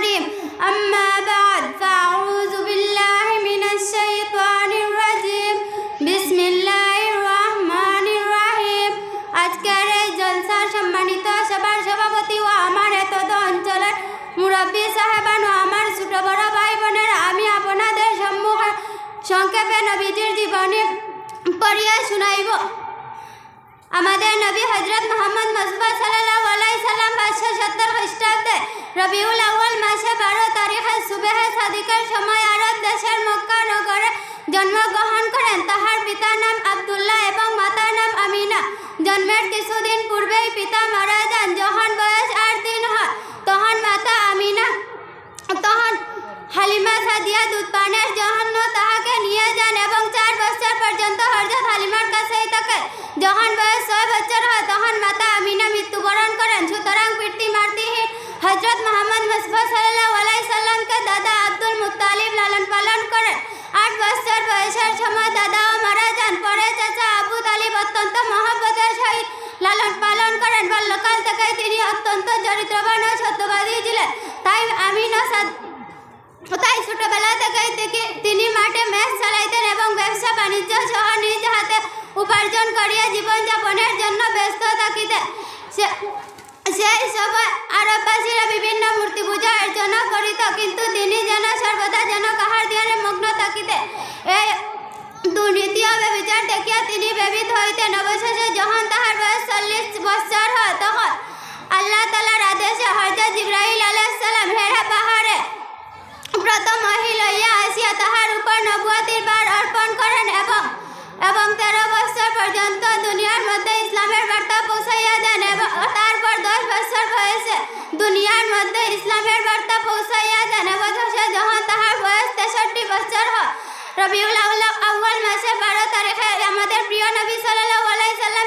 الكريم. أما بعد, فأعوذ بالله من الشيطان الرجيم. بسم الله الرحمن الرحيم. আজকের এই জলসার সম্মানিত সভার সভাপতি ও আমার এত অঞ্চলের মুরব্বী সাহেবান ও আমার ছোট বড় ভাই বোনেরা, আমি আপনাদের সম্মুখে সংক্ষেপে নবীজির জীবনী পড়িয়া শুনাইব। আমাদের নবী হজরত মোহাম্মদ মসবা সাল্লাহ আলাই সাল্লাম পাঁচশো সত্তর খ্রিস্টাব্দে রবিউল আউ্ল মাসে বারো তারিখে সুবেহে সাদিকের সময় আরব দেশের মক্কা নগরে জন্মগ্রহণ করেন। তাহার পিতার নাম আব্দুল্লাহ এবং মাতার নাম আমিনা। জন্মের কিছুদিন পূর্বেই পিতা মারা যান। যখন বয়স আট দিন হয়, তখন মাতা আমিনা, তখন হালিমা সাদিয়া দুধ পানের জন্য তাহাকে নিয়ে যান এবং চার বছর পর্যন্ত হরজত হালিমার কাছেই থাকে। যখন বয়স ছয় বছর হয়, তখন মাতা আমিনা মৃত্যুবরণ মাতৃহীন হজরত মোহাম্মদ মুস্তফা সাল্লাহ আলাই সাল্লামকে দাদা আব্দুল মুত্তালিব লালন পালন করেন। আট বছর বয়সের সময় দাদাও মারা যান। পরে চাচা আবু তালিব অত্যন্ত মহব্বতের সহিত লালন পালন করেন। বাল্যকাল থেকেই তিনি অত্যন্ত চরিত্রবান ও সত্যবাদী ছিলেন। তাই আমিনা সাদ তাই ছোটবেলা থেকেই থেকে তিনি মাঠে ম্যাচ চালাইতেন এবং ব্যবসা বাণিজ্য সহ নিজ হাতে উপার্জন করিয়া জীবনযাপনের জন্য ব্যস্ত থাকিতেন। সেই সময় আরববাসীরা বিভিন্ন মূর্তি পূজা অর্চনা করিত, কিন্তু তিনি যেন সর্বদা যেন কাহার ধ্যানে মগ্ন থাকিতে। এই দুর্নীতি ও বিচার দেখিয়া তিনি ব্যবীত হইতেন। অবশেষে যখন তাহার বয়স চল্লিশ বছর হয়, তখন আল্লাহ তালার আদেশে হজরত জিব্রাহিল আলাইসাল্লাম হেরা পাহাড়ে প্রথম মহি লইয়া আসিয়া তাহার উপর নবুয়াতির বার অর্পণ করেন এবং এবং তেরো বছর পর্যন্ত দুনিয়ার মধ্যে ইসলামের বার্তা পৌঁছাইয়া দেন এবং তারপর দশ বছর বয়সে দুনিয়ার মধ্যে ইসলামের বার্তা পৌঁছাইয়া জানাবত হসে যখন তাহার বয়স তেষট্টি বছর হয়। রবিউল আউ্লা আউ্বাল মাসে বারো তারিখে আমাদের প্রিয় নবী সাল্লাহ আলাই সাল্লাম